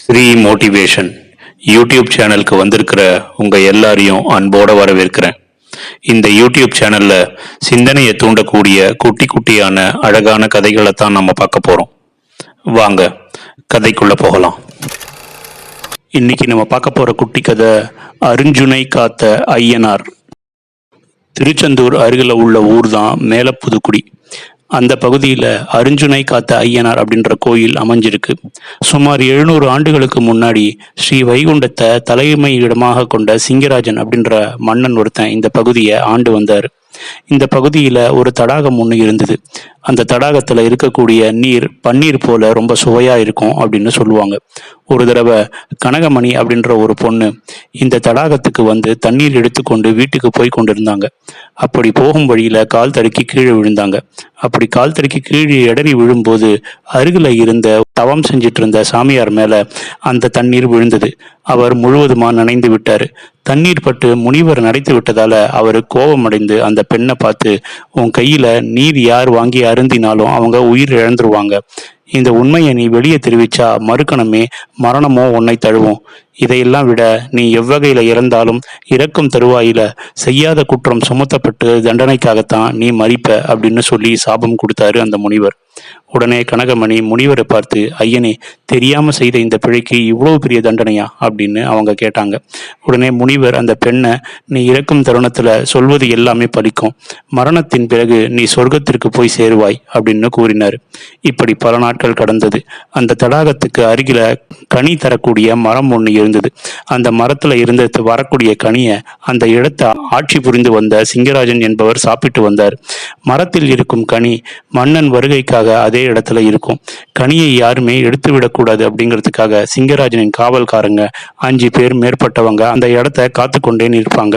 Sri motivation YouTube சேனலுக்கு வந்திருக்கிற உங்க எல்லாரையும் அன்போட வரவேற்கிறேன். இந்த யூடியூப் சேனல்ல சிந்தனையை தூண்டக்கூடிய குட்டி குட்டியான அழகான கதைகளை தான் நம்ம பார்க்க போறோம். வாங்க கதைக்குள்ளே போகலாம். இன்னைக்கு நம்ம பார்க்க போற குட்டி கதை அருஞ்சுனை காத்த ஐயனார். திருச்செந்தூர் அருகில் உள்ள ஊர் தான் மேலப்புதுக்குடி. அந்த பகுதியில் அருஞ்சுனை காத்த ஐயனார் அப்படின்ற கோயில் அமைஞ்சிருக்கு. சுமார் எழுநூறு ஆண்டுகளுக்கு முன்னாடி ஸ்ரீ வைகுண்டத்தை தலைமை இடமாக கொண்ட சிங்கராஜன் அப்படின்ற மன்னன் ஒருத்தன் இந்த பகுதியை ஆண்டு வந்தார். இந்த பகுதியில் ஒரு தடாகம் ஒன்று இருந்தது. அந்த தடாகத்தில் இருக்கக்கூடிய நீர் பன்னீர் போல ரொம்ப சுவையாக இருக்கும் அப்படின்னு சொல்லுவாங்க. ஒரு தடவை கனகமணி அப்படின்ற ஒரு பொண்ணு இந்த தடாகத்துக்கு வந்து தண்ணீர் எடுத்துக்கொண்டு வீட்டுக்கு போய் கொண்டிருந்தாங்க. அப்படி போகும் வழியில் கால் தடுக்கி கீழே விழுந்தாங்க. அப்படி கால் தடுக்கி கீழே இடறி விழும்போது அருகில் இருந்த தவம் செஞ்சிட்டு இருந்த சாமியார் மேலே அந்த தண்ணீர் விழுந்தது. அவர் முழுவதுமா நனைந்து விட்டார். தண்ணீர் பட்டு முனிவர் நடைத்து விட்டதால அவர் கோபமடைந்து அந்த பெண்ணை பார்த்து உன் கையில் நீர் யார் வாங்கி அருந்தினாலும் அவங்க உயிர் இழந்துருவாங்க. இந்த உண்மையை நீ வெளியே தெரிவிச்சா மறுக்கணமே மரணமோ உன்னை தழுவும். இதையெல்லாம் விட நீ எவ்வகையில இறந்தாலும் இறக்கும் தருவாயில? செய்யாத குற்றம் சுமத்தப்பட்டு தண்டனைக்காகத்தான் நீ மறிப்ப அப்படின்னு சொல்லி சாபம் கொடுத்தாரு அந்த முனிவர். உடனே கனகமணி முனிவரை பார்த்து ஐயனே தெரியாம செய்த இந்த பிழைக்கு இவ்வளவு பெரிய தண்டனையா? அப்படின்னு அவங்க கேட்டாங்க. உடனே முனிவர் அந்த பெண்ணை நீ இறக்கும் தருணத்துல சொல்வது எல்லாமே பலிக்கும் மரணத்தின் பிறகு நீ சொர்க்கத்திற்கு போய் சேருவாய் அப்படின்னு கூறினார். இப்படி பல நாட்கள் நாட்கள் கடந்தது. அந்த தடாகத்துக்கு அருகில கனி தரக்கூடிய மரம் ஒன்று இருந்தது அந்த மரத்துல இருந்து வரக்கூடிய கனியை அந்த இடத்தை ஆட்சி புரிந்து வந்த சிங்கராஜன் என்பவர் சாப்பிட்டு வந்தார். மரத்தில் இருக்கும் கனி மன்னன் வருகைக்காக அதே இடத்துல இருக்கும். கனியை யாருமே எடுத்து விடக்கூடாது அப்படிங்கிறதுக்காக சிங்கராஜனின் காவல்காரங்க அஞ்சு பேர் மேற்பட்டவங்க அந்த இடத்த காத்து கொண்டே நிற்பாங்க.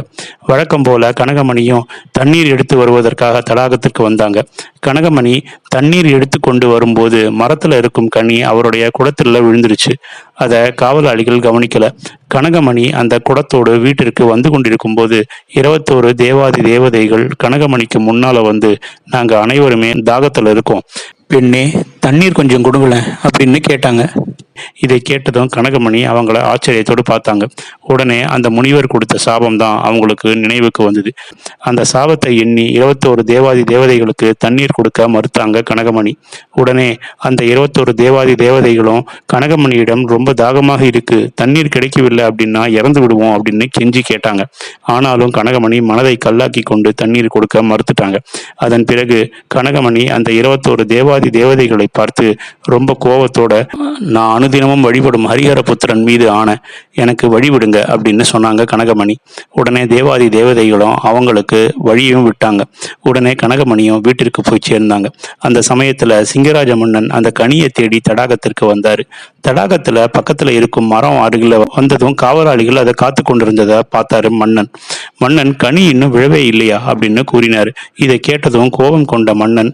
வழக்கம் போல கனகமணியும் தண்ணீர் எடுத்து வருவதற்காக தடாகத்திற்கு வந்தாங்க. கனகமணி தண்ணீர் எடுத்து கொண்டு வரும்போது மரத்துல இருக்கும் கனி அவருடைய குடத்துல விழுந்துருச்சு. அதை காவலாளிகள் கவனிக்கல. கனகமணி அந்த குடத்தோடு வீட்டிற்கு வந்து கொண்டிருக்கும் போது இருபத்தோரு தேவாதி தேவதைகள் கனகமணிக்கு முன்னால வந்து நாங்க அனைவருமே தாகத்துல இருக்கோம். பெண்ணே தண்ணீர் கொஞ்சம் கொடுங்களேன் அப்படின்னு கேட்டாங்க. இதை கேட்டதும் கனகமணி அவங்கள ஆச்சரியத்தோடு பார்த்தாங்க. உடனே அந்த முனிவர் கொடுத்த சாபம் தான் அவங்களுக்கு நினைவுக்கு வந்தது. அந்த சாபத்தை எண்ணி இருபத்தோரு தேவாதி தேவதைகளுக்கு தண்ணீர் கொடுக்க மறுத்தாங்க கனகமணி. உடனே அந்த இருபத்தோரு தேவாதி தேவதைகளும் கனகமணியிடம் ரொம்ப தாகமாக இருக்கு தண்ணீர் கிடைக்கவில்லை அப்படின்னா இறந்து விடுவோம் அப்படின்னு கெஞ்சி கேட்டாங்க. ஆனாலும் கனகமணி மனதை கல்லாக்கி கொண்டு தண்ணீர் கொடுக்க மறுத்துட்டாங்க. அதன் பிறகு கனகமணி அந்த இருபத்தோரு தேவாதி தேவதைகளை பார்த்து ரொம்ப கோபத்தோட நான் அனுதினமும் வழிபடும் ஹரிஹர புத்திரன் மீது ஆன எனக்கு வழிவிடுங்க அப்படின்னு சொன்னாங்க கனகமணி. உடனே தேவாதி தேவதைகளும் அவங்களுக்கு வழியும் விட்டாங்க. உடனே கனகமணியும் வீட்டிற்கு போய் சேர்ந்தாங்க. அந்த சமயத்துல சிங்கராஜ மன்னன் அந்த கனியை தேடி தடாகத்திற்கு வந்தாரு. தடாகத்துல பக்கத்துல இருக்கும் மரம் அருகில் வந்ததும் காவலாளிகள் அதை காத்து கொண்டிருந்ததை பார்த்தாரு மன்னன். மன்னன் கனி இன்னும் விழவே இல்லையா? அப்படின்னு கூறினாரு. இதை கேட்டதும் கோபம் கொண்ட மன்னன்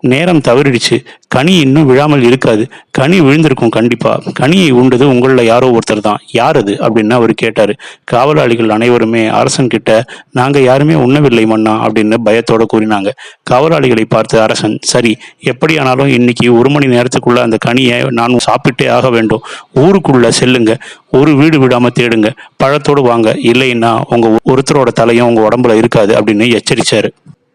நேரம் தவறிடுச்சு. கனி இன்னும் விழாமல் இருக்காது. கனி விழுந்திருக்கும் கண்டிப்பா. கனியை உண்டது உங்களில் யாரோ ஒருத்தர் தான். யார் அது? அப்படின்னு அவர் கேட்டார். காவலாளிகள் அனைவருமே அரசன் கிட்ட நாங்கள் யாருமே உண்ணவில்லை மன்னா அப்படின்னு பயத்தோட கூறினாங்க. காவலாளிகளை பார்த்து அரசன் சரி எப்படியானாலும் இன்னைக்கு ஒரு மணி நேரத்துக்குள்ள அந்த கனியை நான் சாப்பிட்டே ஆக வேண்டும். ஊருக்குள்ள செல்லுங்க. ஒரு வீடு விடாம தேடுங்க. பழத்தோடு வாங்க. இல்லைன்னா உங்க ஒருத்தரோட தலையும் உங்க உடம்புல இருக்காது அப்படின்னு எச்சரிச்சாரு.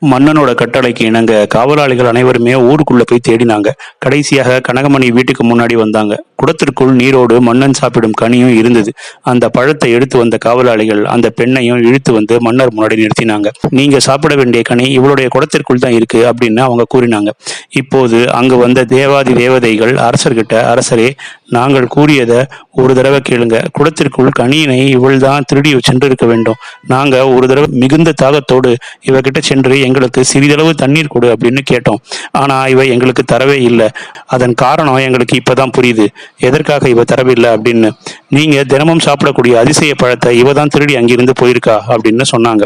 மன்னனோட கட்டளைக்கு இணங்க காவலாளிகள் அனைவருமே ஊருக்குள்ள போய் தேடினாங்க. கடைசியாக கனகமணி வீட்டுக்கு முன்னாடி வந்தாங்க. குடத்திற்குள் நீரோடு மன்னன் சாப்பிடும் கனியும் இருந்தது. அந்த பழத்தை எடுத்து வந்த காவலாளிகள் அந்த பெண்ணையும் இழுத்து வந்து மன்னர் முன்னாடி நிறுத்தினாங்க. நீங்க சாப்பிட வேண்டிய கனி இவளுடைய குடத்திற்குள் தான் இருக்கு அப்படின்னு அவங்க கூறினாங்க. இப்போது அங்கு வந்த தேவாதி தேவதைகள் அரசர்கிட்ட அரசரே நாங்கள் கூறியதை ஒரு தடவை கேளுங்க. குடத்திற்குள் கனியினை இவள் தான் திருடி சென்று இருக்க வேண்டும். நாங்க ஒரு தடவை மிகுந்த தாகத்தோடு இவகிட்ட சென்று எங்களுக்கு சிறிதளவு தண்ணீர் கொடு அப்படின்னு கேட்டோம். ஆனா இவ எங்களுக்கு தரவே இல்லை. அதன் காரணம் எங்களுக்கு இப்பதான் புரியுது. எதற்காக இவ தரவில்லை அப்படின்னு. நீங்க தினமும் சாப்பிடக்கூடிய அதிசய பழத்தை இவ தான் திருடி அங்கிருந்து போயிருக்கா அப்படின்னு சொன்னாங்க.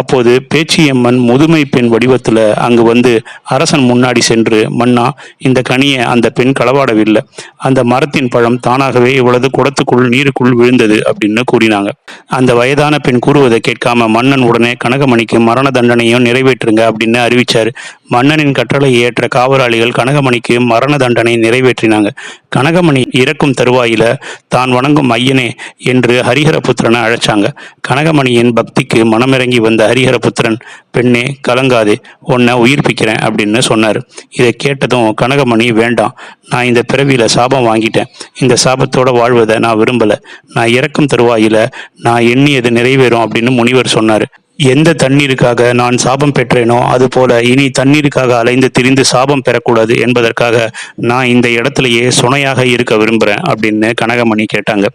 அப்போது பேச்சியம்மன் முதுமை பெண் வடிவத்துல அங்கு வந்து அரசன் முன்னாடி சென்று மன்னா இந்த கனியை அந்த பெண் களவாடவில்லை. அந்த மரத்தின் பழம் தானாகவே இவளது குடத்துக்குள் நீருக்குள் விழுந்தது அப்படின்னு கூறினாங்க. அந்த வயதான பெண் கூறுவதை கேட்காம மன்னன் உடனே கனகமணிக்கு மரண தண்டனையும் நிறைவேற்றுங்க அப்படின்னு அறிவிச்சாரு. மன்னனின் கற்றலை ஏற்ற காவலாளிகள் கனகமணிக்கு மரண தண்டனை நிறைவேற்றினாங்க. கனகமணி இறக்கும் தருவாயில தான் வணங்கும் ஐயனே என்று ஹரிஹரபுத்திரனை அழைச்சாங்க. கனகமணியின் பக்திக்கு மனமிறங்கி வந்த ஹரிஹரபுத்திரன் பெண்ணே கலங்காதே உன்னை உயிர்ப்பிக்கிறேன் அப்படின்னு சொன்னார். இதை கேட்டதும் கனகமணி வேண்டாம் நான் இந்த பிறவியில சாபம் வாங்கிட்டேன். இந்த சாபத்தோட வாழ்வதை நான் விரும்பல. நான் இறக்கும் தருவாயில நான் எண்ணியது நிறைவேறும் அப்படின்னு முனிவர் சொன்னார். எந்த தண்ணீருக்காக நான் சாபம் பெற்றேனோ அதுபோல இனி தண்ணீருக்காக அலைந்து திரிந்து சாபம் பெறக்கூடாது என்பதற்காக நான் இந்த இடத்துலயே சுனையாக இருக்க விரும்புகிறேன் அப்படின்னு கனகமணி கேட்டாங்க.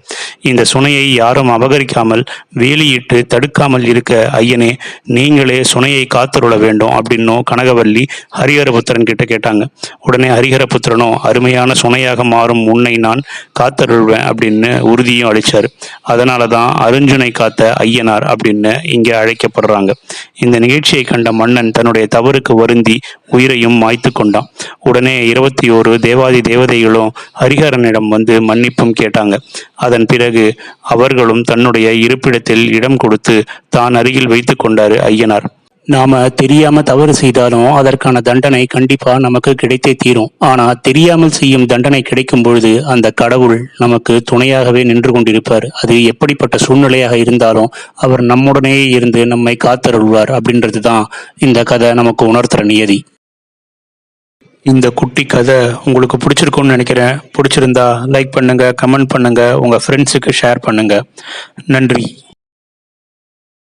இந்த சுனையை யாரும் அபகரிக்காமல் வேலியிட்டு தடுக்காமல் இருக்க ஐயனே நீங்களே சுனையை காத்தருள வேண்டும் அப்படின்னும் கனகவல்லி ஹரிஹரபுத்திரன் கிட்ட கேட்டாங்க. உடனே ஹரிஹரபுத்திரனோ அருமையான சுனையாக மாறும் உன்னை நான் காத்தருள்வேன் அப்படின்னு உறுதியும் அளித்தார் அதனால தான் அருஞ்சுனை காத்த ஐயனார் அப்படின்னு இங்கே அழைக்கப்படுறாங்க இந்த நிகழ்ச்சியை கண்ட மன்னன் தன்னுடைய தவறுக்கு வருந்தி உயிரையும் மாய்த்து கொண்டான். உடனே இருபத்தி ஓரு தேவாதி தேவதைகளும் ஹரிஹரனிடம் வந்து மன்னிப்பும் கேட்டாங்க. அதன் பிறகு அவர்களும் தன்னுடைய இருப்பிடத்தில் இடம் கொடுத்து தான் அருகில் வைத்து கொண்டாரு ஐயனார். நாம தெரியாம தவறு செய்தாலும் அதற்கான தண்டனை கண்டிப்பா நமக்கு கிடைத்தே தீரும். ஆனா தெரியாமல் செய்யும் தண்டனை கிடைக்கும் பொழுது அந்த கடவுள் நமக்கு துணையாகவே நின்று கொண்டிருப்பார். அது எப்படிப்பட்ட சூழ்நிலையாக இருந்தாலும் அவர் நம்முடனே இருந்து நம்மை காத்தருள்வார் அப்படின்றது தான் இந்த கதை நமக்கு உணர்த்துற நியதி. இந்த குட்டி கதை உங்களுக்கு பிடிச்சிருக்கும்னு நினைக்கிறேன். பிடிச்சிருந்தா லைக் பண்ணுங்க கமெண்ட் பண்ணுங்க உங்க ஃப்ரெண்ட்ஸுக்கு ஷேர் பண்ணுங்க. நன்றி.